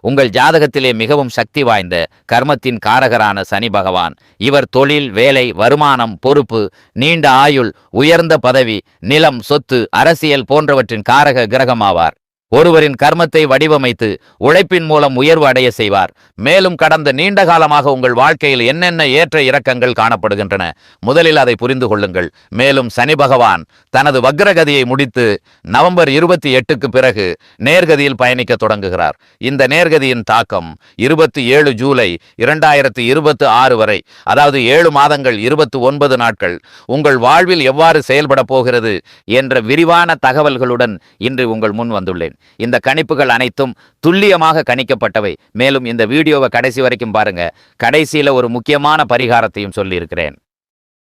உங்கள் ஜாதகத்திலே மிகவும் சக்தி வாய்ந்த கர்மத்தின் காரகரான சனி பகவான். இவர் தொழில் வேலை வருமானம் பொறுப்பு நீண்ட ஆயுள் உயர்ந்த பதவி நிலம் சொத்து அரசியல் போன்றவற்றின் காரக கிரகமாவார். ஒருவரின் கர்மத்தை வடிவமைத்து உழைப்பின் மூலம் உயர்வு அடைய செய்வார். மேலும் கடந்த நீண்ட காலமாக உங்கள் வாழ்க்கையில் என்னென்ன ஏற்ற இறக்கங்கள் காணப்படுகின்றன? முதலில் அதை புரிந்து கொள்ளுங்கள். மேலும் சனி பகவான் தனது வக்ரகதியை முடித்து நவம்பர் இருபத்தி எட்டுக்கு பிறகு நேர்கதியில் பயணிக்க தொடங்குகிறார். இந்த நேர்கதியின் தாக்கம் இருபத்தி ஏழு ஜூலை இரண்டாயிரத்தி இருபத்தி ஆறு வரை அதாவது ஏழு மாதங்கள் இருபத்தி ஒன்பது நாட்கள் உங்கள் வாழ்வில் எவ்வாறு செயல்பட போகிறது என்ற விரிவான தகவல்களுடன் இன்று உங்கள் முன் வந்துள்ளேன். இந்த கணிப்புகள் அனைத்தும் துல்லியமாக கணிக்கப்பட்டவை. மேலும் இந்த வீடியோவை கடைசி வரைக்கும் பாருங்க. கடைசியில் ஒரு முக்கியமான பரிகாரத்தையும் சொல்லியிருக்கிறேன்.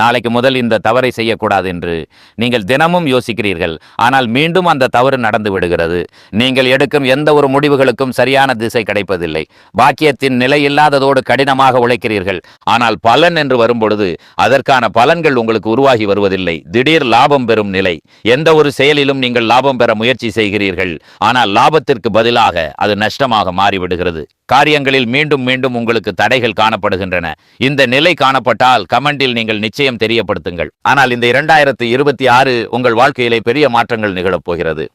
நாளைக்கு முதல் இந்த தவறை செய்யக்கூடாது என்று நீங்கள் தினமும் யோசிக்கிறீர்கள். ஆனால் மீண்டும் அந்த தவறு நடந்து விடுகிறது. நீங்கள் எடுக்கும் எந்த ஒரு முடிவுகளுக்கும் சரியான திசை கிடைப்பதில்லை. பாக்கியத்தின் நிலை இல்லாததோடு கடினமாக உழைக்கிறீர்கள். ஆனால் பலன் என்று வரும்பொழுது அதற்கான பலன்கள் உங்களுக்கு உருவாகி வருவதில்லை. திடீர் லாபம் பெறும் நிலை. எந்த ஒரு செயலிலும் நீங்கள் லாபம் பெற முயற்சி செய்கிறீர்கள். ஆனால் லாபத்திற்கு பதிலாக அது நஷ்டமாக மாறிவிடுகிறது. காரியங்களில் மீண்டும் மீண்டும் உங்களுக்கு தடைகள் காணப்படுகின்றன. இந்த நிலை காணப்பட்டால் கமெண்டில் நீங்கள் நிச்சயம் தெரியப்படுத்துங்கள். ஆனால் இந்த இரண்டாயிரத்தி இருபத்தி ஆறு உங்கள் வாழ்க்கையிலே பெரிய மாற்றங்கள் நிகழப் போகிறது.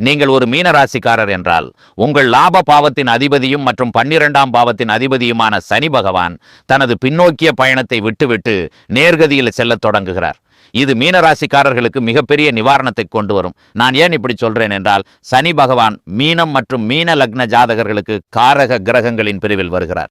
நீங்கள் ஒரு மீனராசிக்காரர் என்றால் உங்கள் லாப பாவத்தின் அதிபதியும் மற்றும் பன்னிரெண்டாம் பாவத்தின் அதிபதியுமான சனி பகவான் தனது பின்னோக்கிய பயணத்தை விட்டுவிட்டு நேர்கதியில் செல்லத் தொடங்குகிறார். இது மீனராசிக்காரர்களுக்கு மிகப்பெரிய நிவாரணத்தை கொண்டு வரும் நான் ஏன் இப்படி சொல்றேன் என்றால் சனி பகவான் மீனம் மற்றும் மீன லக்ன ஜாதகர்களுக்கு காரக கிரகங்களின் பிரிவில் வருகிறார்.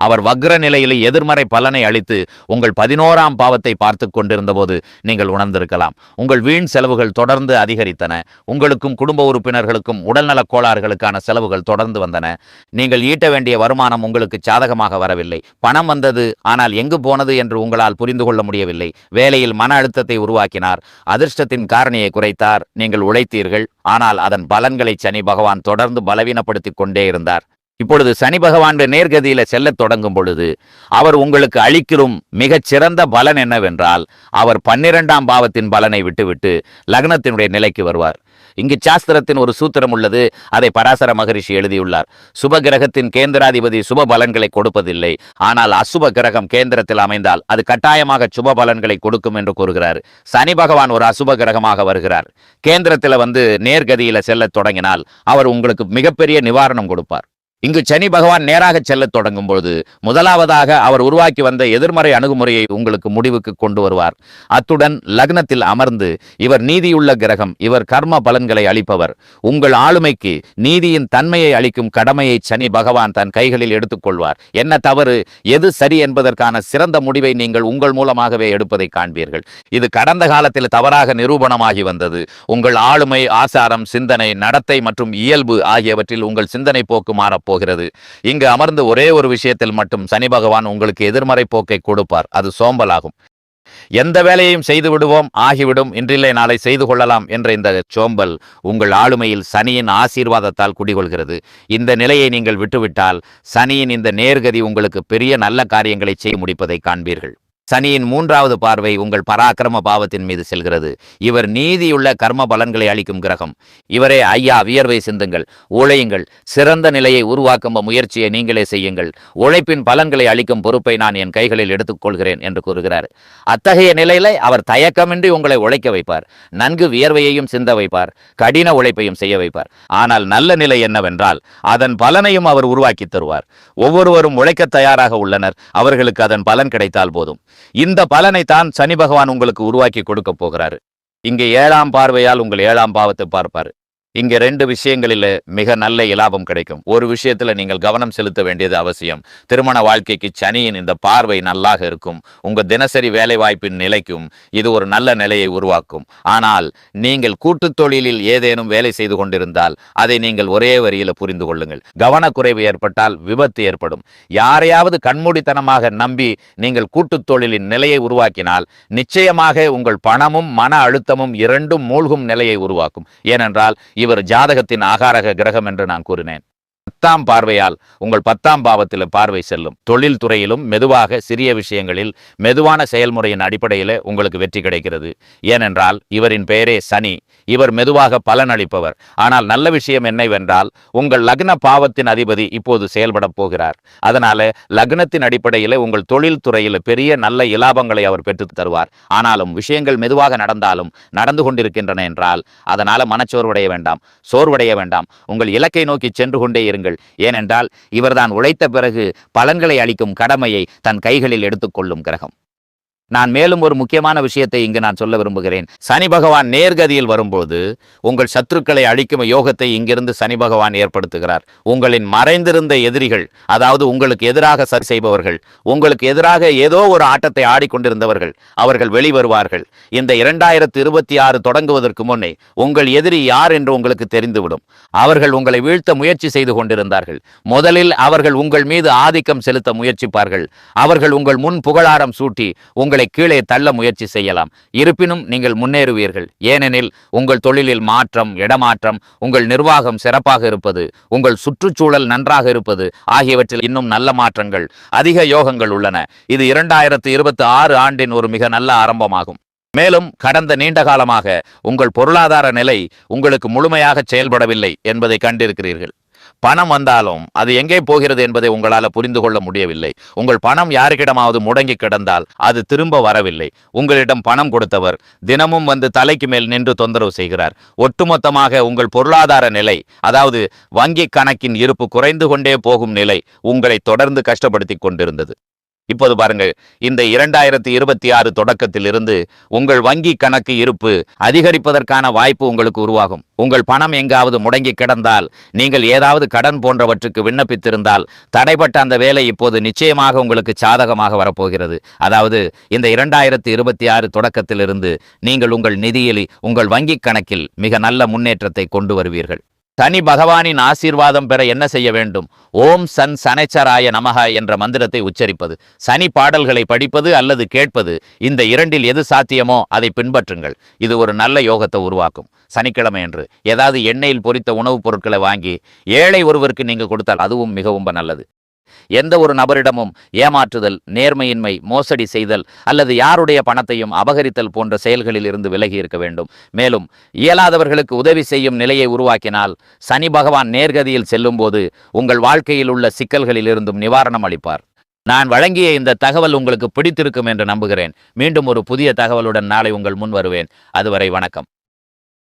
அவர் வக்ர நிலையில் எதிர்மறை பலனை அளித்து உங்கள் பதினோராம் பாவத்தை பார்த்து கொண்டிருந்த போது நீங்கள் உணர்ந்திருக்கலாம். உங்கள் வீண் செலவுகள் தொடர்ந்து அதிகரித்தன. உங்களுக்கும் குடும்ப உறுப்பினர்களுக்கும் உடல்நலக் கோளாறுகளுக்கான செலவுகள் தொடர்ந்து வந்தன. நீங்கள் ஈட்ட வேண்டிய வருமானம் உங்களுக்கு சாதகமாக வரவில்லை. பணம் வந்தது ஆனால் எங்கு போனது என்று உங்களால் புரிந்து கொள்ள முடியவில்லை. வேலையில் மன அழுத்தத்தை உருவாக்கினார். அதிர்ஷ்டத்தின் காரணியை குறைத்தார். நீங்கள் உழைத்தீர்கள். ஆனால் அதன் பலன்களை சனி பகவான் தொடர்ந்து பலவீனப்படுத்திக் கொண்டே இருந்தார். இப்பொழுது சனி பகவான் நேர்கதியில செல்லத் தொடங்கும் பொழுது அவர் உங்களுக்கு அளிக்கிறும் மிகச் சிறந்த பலன் என்னவென்றால் அவர் பன்னிரெண்டாம் பாவத்தின் பலனை விட்டுவிட்டு லக்னத்தினுடைய நிலைக்கு வருவார். இங்கு சாஸ்திரத்தின் ஒரு சூத்திரம் உள்ளது. அதை பராசர மகரிஷி எழுதியுள்ளார். சுப கிரகத்தின் கேந்திராதிபதி சுப பலன்களை கொடுப்பதில்லை. ஆனால் அசுப கிரகம் கேந்திரத்தில் அமைந்தால் அது கட்டாயமாக சுப பலன்களை கொடுக்கும் என்று கூறுகிறார். சனி பகவான் ஒரு அசுப கிரகமாக வருகிறார். கேந்திரத்தில் வந்து நேர்கதியில செல்லத் தொடங்கினால் அவர் உங்களுக்கு மிகப்பெரிய நிவாரணம் கொடுப்பார். இங்கு சனி பகவான் நேராக செல்லத் தொடங்கும் பொழுது முதலாவதாக அவர் உருவாக்கி வந்த எதிர்மறை அணுகுமுறையை உங்களுக்கு முடிவுக்கு கொண்டு வருவார். அத்துடன் லக்னத்தில் அமர்ந்து இவர் நீதியுள்ள கிரகம் இவர் கர்ம பலன்களை அளிப்பவர். உங்கள் ஆளுமைக்கு நீதியின் தன்மையை அளிக்கும் கடமையை சனி பகவான் தன் கைகளில் எடுத்துக்கொள்வார். என்ன தவறு? எது சரி என்பதற்கான சிறந்த முடிவை நீங்கள் உங்கள் மூலமாகவே எடுப்பதை காண்பீர்கள். இது கடந்த காலத்தில் தவறாக நிரூபணமாகி வந்தது. உங்கள் ஆளுமை ஆசாரம் சிந்தனை நடத்தை மற்றும் இயல்பு ஆகியவற்றில் உங்கள் சிந்தனை போக்கு மாறப் போகிறது. இங்கு அமர்ந்து ஒரே ஒரு விஷயத்தில் மட்டும் சனி பகவான் உங்களுக்கு எதிர்மறை போக்கை கொடுப்பார். அது சோம்பலாகும். எந்த வேலையையும் செய்து விடுவோம் ஆகிவிடும். இன்றில்லை நாளை செய்து கொள்ளலாம் என்ற இந்த சோம்பல் உங்கள் ஆளுமையில் சனியின் ஆசீர்வாதத்தால் குடிகொள்கிறது. இந்த நிலையை நீங்கள் விட்டுவிட்டால் சனியின் இந்த நேர்கதி உங்களுக்கு பெரிய நல்ல காரியங்களை செய்ய முடிப்பதை காண்பீர்கள். சனியின் மூன்றாவது பார்வை உங்கள் பராக்கிரம பாவத்தின் மீது செல்கிறது. இவர் நீதியுள்ள கர்ம பலன்களை அளிக்கும் கிரகம். இவரே ஐயா வியர்வை சிந்துங்கள். உழையுங்கள். சிறந்த நிலையை உருவாக்கும் முயற்சியை நீங்களே செய்யுங்கள். உழைப்பின் பலன்களை அளிக்கும் பொறுப்பை நான் என் கைகளில் எடுத்துக்கொள்கிறேன் என்று கூறுகிறார். அத்தகைய நிலையில அவர் தயக்கமின்றி உங்களை உழைக்க வைப்பார். நன்கு வியர்வையையும் சிந்த வைப்பார். கடின உழைப்பையும் செய்ய வைப்பார். ஆனால் நல்ல நிலை என்னவென்றால் அதன் பலனையும் அவர் உருவாக்கி தருவார். ஒவ்வொருவரும் உழைக்க தயாராக உள்ளனர். அவர்களுக்கு அதன் பலன் கிடைத்தால் போதும். இந்த பலனை தான் சனி பகவான் உங்களுக்கு உருவாக்கி கொடுக்க போகிறாரு. இங்கே ஏழாம் பார்வையால் உங்கள் ஏழாம் பாவத்தை பார்ப்பார். இங்க ரெண்டு விஷயங்களில மிக நல்ல இலாபம் கிடைக்கும். ஒரு விஷயத்துல நீங்கள் கவனம் செலுத்த வேண்டியது அவசியம். திருமண வாழ்க்கைக்கு சனியின் இந்த பார்வை நல்லாக இருக்கும். உங்க தினசரி வேலை வாய்ப்பின் நிலைக்கும் இது ஒரு நல்ல நிலையை உருவாக்கும். ஆனால் நீங்கள் கூட்டுத் தொழிலில் ஏதேனும் வேலை செய்து கொண்டிருந்தால் அதை நீங்கள் ஒரே வரியில புரிந்து கொள்ளுங்கள். கவனக்குறைவு ஏற்பட்டால் விபத்து ஏற்படும். யாரையாவது கண்மூடித்தனமாக நம்பி நீங்கள் கூட்டுத் தொழிலின் நிலையை உருவாக்கினால் நிச்சயமாக உங்கள் பணமும் மன அழுத்தமும் இரண்டும் மூழ்கும் நிலையை உருவாக்கும். ஏனென்றால் இவர் ஜாதகத்தின் ஆகாரக கிரகம் என்று நான் கூறினேன். பத்தாம் பார்வையால் உங்கள் பத்தாம் பாவத்தில் பார்வை செல்லும். தொழில் துறையிலும் மெதுவாக சிறிய விஷயங்களில் மெதுவான செயல்முறையின் அடிப்படையில் உங்களுக்கு வெற்றி கிடைக்கிறது. ஏனென்றால் இவரின் பெயரே சனி. இவர் மெதுவாக பலன் அளிப்பவர். ஆனால் நல்ல விஷயம் என்னவென்றால் உங்கள் லக்ன பாவத்தின் அதிபதி இப்போது செயல்பட போகிறார். அதனால லக்னத்தின் அடிப்படையில் உங்கள் தொழில் துறையில் பெரிய நல்ல இலாபங்களை அவர் பெற்று தருவார். ஆனாலும் விஷயங்கள் மெதுவாக நடந்தாலும் நடந்து கொண்டிருக்கின்றன என்றால் அதனால மனச்சோர்வடைய வேண்டாம். சோர்வடைய வேண்டாம். உங்கள் இலக்கை நோக்கி சென்று கொண்டே இருங்கள். ஏனென்றால் இவர்தான் உழைத்த பிறகு பலன்களை அளிக்கும் கடமையை தன் கைகளில் எடுத்துக்கொள்ளும் கிரகம். நான் மேலும் ஒரு முக்கியமான விஷயத்தை இங்கு நான் சொல்ல விரும்புகிறேன். சனி பகவான் நேர்கதியில் வரும்போது உங்கள் சத்துருக்களை அழிக்கும் யோகத்தை இங்கிருந்து சனி பகவான் ஏற்படுத்துகிறார். உங்களின் மறைந்திருந்த எதிரிகள் அதாவது உங்களுக்கு எதிராக சரி செய்பவர்கள் உங்களுக்கு எதிராக ஏதோ ஒரு ஆட்டத்தை ஆடிக்கொண்டிருந்தவர்கள் அவர்கள் வெளிவருவார்கள். இந்த இரண்டாயிரத்து இருபத்தி ஆறு தொடங்குவதற்கு முன்னே உங்கள் எதிரி யார் என்று உங்களுக்கு தெரிந்துவிடும். அவர்கள் உங்களை வீழ்த்த முயற்சி செய்து கொண்டிருந்தார்கள். முதலில் அவர்கள் உங்கள் மீது ஆதிக்கம் செலுத்த முயற்சிப்பார்கள். அவர்கள் உங்கள் முன் புகழாரம் சூட்டி உங்கள் கீழே தள்ள முயற்சி செய்யலாம். இருப்பினும் நீங்கள் முன்னேறுவீர்கள். ஏனெனில் உங்கள் தொழிலில் மாற்றம் இடமாற்றம் உங்கள் நிர்வாகம் சிறப்பாக இருப்பது உங்கள் சுற்றுச்சூழல் நன்றாக இருப்பது ஆகியவற்றில் இன்னும் நல்ல மாற்றங்கள் அதிக யோகங்கள் உள்ளன. இது இரண்டாயிரத்து இருபத்தி ஆறு ஆண்டின் ஒரு மிக நல்ல ஆரம்பமாகும். மேலும் கடந்த நீண்ட காலமாக உங்கள் பொருளாதார நிலை உங்களுக்கு முழுமையாக செயல்படவில்லை என்பதை கண்டிருக்கிறீர்கள். பணம் வந்தாலும் அது எங்கே போகிறது என்பதை உங்களால் புரிந்து கொள்ள முடியவில்லை. உங்கள் பணம் யாருக்கிடமாவது முடங்கி கிடந்தால் அது திரும்ப வரவில்லை. உங்களிடம் பணம் கொடுத்தவர் தினமும் வந்து தலைக்கு மேல் நின்று தொந்தரவு செய்கிறார். ஒட்டுமொத்தமாக உங்கள் பொருளாதார நிலை அதாவது வங்கி கணக்கின் இருப்பு குறைந்து கொண்டே போகும் நிலை உங்களை தொடர்ந்து கஷ்டப்படுத்தி கொண்டிருந்தது. இப்போது பாருங்கள் இந்த இரண்டாயிரத்தி இருபத்தி ஆறு தொடக்கத்தில் இருந்து உங்கள் வங்கி கணக்கு இருப்பு அதிகரிப்பதற்கான வாய்ப்பு உங்களுக்கு உருவாகும். உங்கள் பணம் எங்காவது முடங்கி கிடந்தால் நீங்கள் ஏதாவது கடன் போன்றவற்றுக்கு விண்ணப்பித்திருந்தால் தடைப்பட்ட அந்த வேலை இப்போது நிச்சயமாக உங்களுக்கு சாதகமாக வரப்போகிறது. அதாவது இந்த இரண்டாயிரத்தி இருபத்தி ஆறு தொடக்கத்திலிருந்து நீங்கள் உங்கள் நிதியில் உங்கள் வங்கி கணக்கில் மிக நல்ல முன்னேற்றத்தை கொண்டு வருவீர்கள். தனி பகவானின் ஆசீர்வாதம் பெற என்ன செய்ய வேண்டும்? ஓம் சன் சனைச்சராய நமக என்ற மந்திரத்தை உச்சரிப்பது சனி பாடல்களை படிப்பது அல்லது கேட்பது இந்த இரண்டில் எது சாத்தியமோ அதை பின்பற்றுங்கள். இது ஒரு நல்ல யோகத்தை உருவாக்கும். சனிக்கிழமை என்று ஏதாவது எண்ணெயில் பொரித்த உணவுப் பொருட்களை வாங்கி ஏழை ஒருவருக்கு நீங்கள் கொடுத்தால் அதுவும் மிகவும் நல்லது. எந்த ஒரு நபரிடமும் ஏமாற்றுதல் நேர்மையின்மை மோசடி செய்தல் அல்லது யாருடைய பணத்தையும் அபகரித்தல் போன்ற செயல்களில் இருந்து விலகி இருக்க வேண்டும். மேலும் இயலாதவர்களுக்கு உதவி செய்யும் நிலையை உருவாக்கினால் சனி பகவான் நேர்கதியில் செல்லும்போது உங்கள் வாழ்க்கையில் உள்ள சிக்கல்களில் இருந்தும் நிவாரணம் அளிப்பார். நான் வழங்கிய இந்த தகவல் உங்களுக்கு பிடித்திருக்கும் என்று நம்புகிறேன். மீண்டும் ஒரு புதிய தகவலுடன் நாளை உங்கள் முன் வருவேன். அதுவரை வணக்கம்.